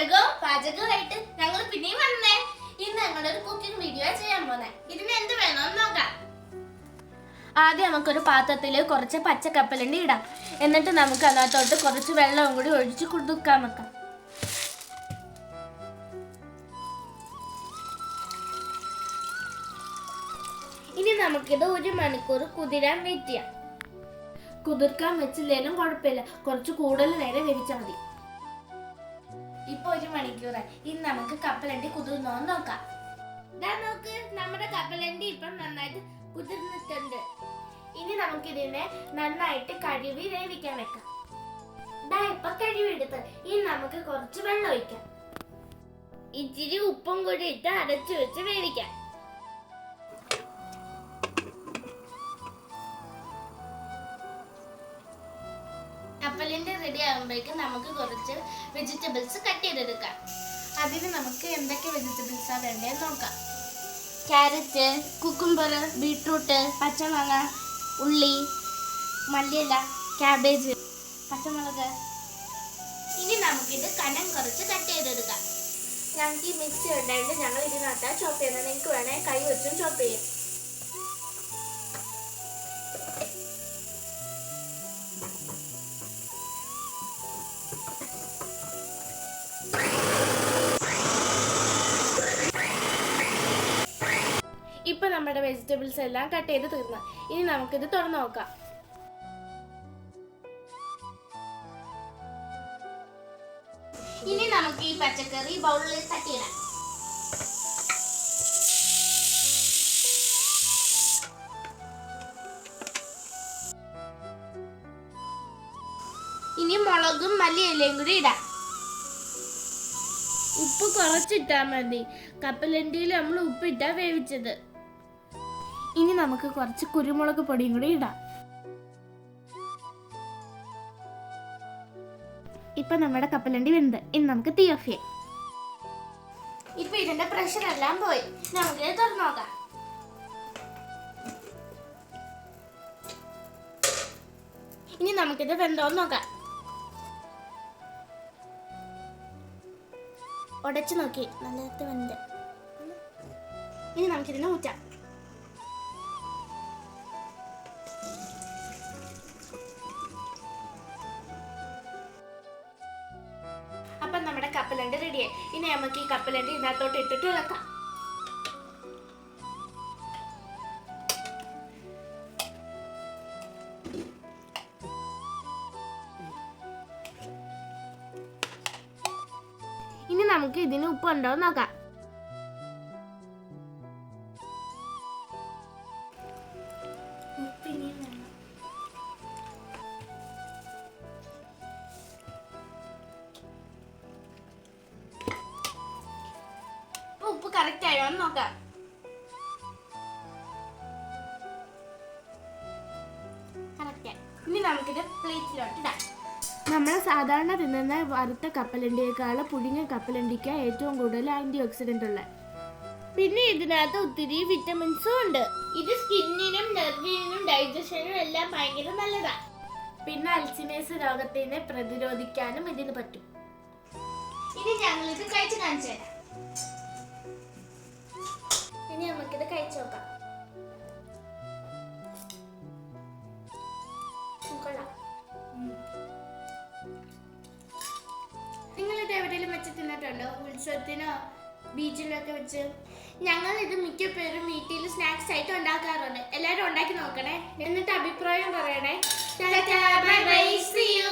പാചകവും പാചകമായിട്ട് ഞങ്ങൾ പിന്നെയും വന്നേ. ഇന്ന് ഞങ്ങളൊരു കുക്കിംഗ് വീഡിയോ ചെയ്യാൻ പോന്നെ. ഇതിന് എന്ത് വേണമെന്ന് നോക്കാം. ആദ്യം നമുക്കൊരു പാത്രത്തിൽ കുറച്ച് പച്ചക്കപ്പലണ്ടി ഇടാം. എന്നിട്ട് നമുക്ക് അതിനകത്തോട്ട് കുറച്ച് വെള്ളവും കൂടി ഒഴിച്ച് കുടുക്കാൻ വെക്കാം. ഇനി നമുക്കിത് ഒരു മണിക്കൂർ കുതിരാൻ വെയിറ്റ് ചെയ്യാം. കുതിർക്കാൻ വെച്ചില്ലേലും കുഴപ്പമില്ല. കുറച്ച് കൂടുതൽ നേരം വേവിച്ചാൽ മതി. ഇപ്പൊ ഒരു മണിക്കൂറായി. ഇനി നമുക്ക് കപ്പലണ്ടി കുതിർന്നോ നോക്കാം. ദാ നോക്ക് നമ്മുടെ കപ്പലണ്ടി ഇപ്പം നന്നായിട്ട് കുതിർന്നിട്ടുണ്ട്. ഇനി നമുക്ക് ഇതിനെ നന്നായിട്ട് കഴുകി വേവിക്കാൻ വെക്കാം. ദാ ഇപ്പൊ കഴുകിയെടുത്ത്. ഇനി നമുക്ക് കുറച്ച് വെള്ളം ഒഴിക്കാം. ഇച്ചിരി ഉപ്പും കൂടി ഇട്ട് അടച്ചു വെച്ച് വേവിക്കാം. കപ്പലിന്റെ റെഡി ആകുമ്പോഴേക്കും നമുക്ക് കുറച്ച് വെജിറ്റബിൾസ് കട്ട് ചെയ്തെടുക്കാം. അതിന് നമുക്ക് എന്തൊക്കെ വെജിറ്റബിൾസാണ് വേണ്ടതെന്ന് നോക്കാം. ക്യാരറ്റ് കുക്കുംബർ ബീട്രൂട്ട് പച്ചമാങ്ങ ഉള്ളി മല്ലിയില ക്യാബേജ് പച്ചമുളക്. ഇനി നമുക്കിത് കനം കുറച്ച് കട്ട് ചെയ്തെടുക്കാം. ഞങ്ങൾക്ക് ഈ മിക്സി ഉണ്ടായിട്ട് ഞങ്ങൾ ഇതിനകത്ത് ചോപ്പ് ചെയ്യുന്നത്. നിങ്ങൾക്ക് വേണേൽ കൈ വെച്ചും ചോപ്പ് ചെയ്യാം. ഇപ്പൊ നമ്മുടെ വെജിറ്റബിൾസ് എല്ലാം കട്ട് ചെയ്ത് തീർന്നു. ഇനി നമുക്കിത് തുറന്നു നോക്കാം. ഇനി നമുക്ക് ഈ പച്ചക്കറി ബൗളിൽ തട്ടിയിടാം ഇനി മുളകും മല്ലിയിലയും കൂടി ഇടാം. ഉപ്പ് കുറച്ചിട്ടാ മതി. കപ്പലണ്ടിയിൽ നമ്മൾ ഉപ്പിട്ടാ വേവിച്ചത്. ഇനി നമുക്ക് കുറച്ച് കുരുമുളക് പൊടിയും കൂടി ഇടാം. ഇപ്പൊ നമ്മുടെ കപ്പലണ്ടി വെന്ത്. ഇനി നമുക്ക് തീ ഓഫ് ചെയ്യാം. ഇപ്പൊ ഇതിന്റെ പ്രഷർ എല്ലാം പോയി. നമുക്ക് തുറന്നു നോക്കാം. ഇനി നമുക്കിത് വെന്തോന്ന് നോക്കാം. ഉടച്ചു നോക്കി. നല്ല വെന്ത്. ഇനി നമുക്കിതിനെ ഊറ്റാം. കപ്പലണ്ടി റെഡിയായി ഇനി നമുക്ക് ഈ കപ്പലണ്ടി ഇതിനകത്തോട്ട് ഇട്ടിട്ട് ഇളക്കാം. ഇനി നമുക്ക് ഇതിന് ഉപ്പ് ഉണ്ടോ നോക്കാം. കറക്റ്റ് ആയോ? എന്ന് നോക്കാം. കറക്റ്റ് ഇനി നമുക്കിത് പ്ലേറ്റിലോട്ട് ഇടാം. നമ്മൾ സാധാരണ തിന്നുന്ന വറുത്ത കപ്പലണ്ടിയേക്കാൾ പുഴുങ്ങിയ കപ്പലണ്ടിക്ക് ഏറ്റവും കൂടുതൽ ആന്റി ഓക്സിഡന്റ് ഉള്ള. പിന്നെ ഇതിനകത്ത് ഒത്തിരി വിറ്റമിൻസും ഉണ്ട്. ഇത് സ്കിന്നിനും നെർവിനും ഡൈജഷനും എല്ലാം ഭയങ്കര നല്ലതാ. പിന്നെ അൽസിമേഴ്സ് രോഗത്തിനെ പ്രതിരോധിക്കാനും ഇതിന് പറ്റും. ഇനി ഞങ്ങൾ ഇത് കഴിച്ചു കാണിച്ചു തരാം. നമുക്കിത് കഴിച്ചു നോക്കാം. നിങ്ങളിത് എവിടെയെങ്കിലും വെച്ച് തിന്നിട്ടുണ്ടോ? ഉത്സവത്തിനോ ബീച്ചിലൊക്കെ വെച്ച്? ഞങ്ങൾ ഇത് മിക്കപ്പോഴും വീട്ടിൽ സ്നാക്സ് ആയിട്ട് ഉണ്ടാക്കാറുണ്ട്. എല്ലാവരും ഉണ്ടാക്കി നോക്കണേ. എന്നിട്ട് അഭിപ്രായം പറയണേ. Bye bye C U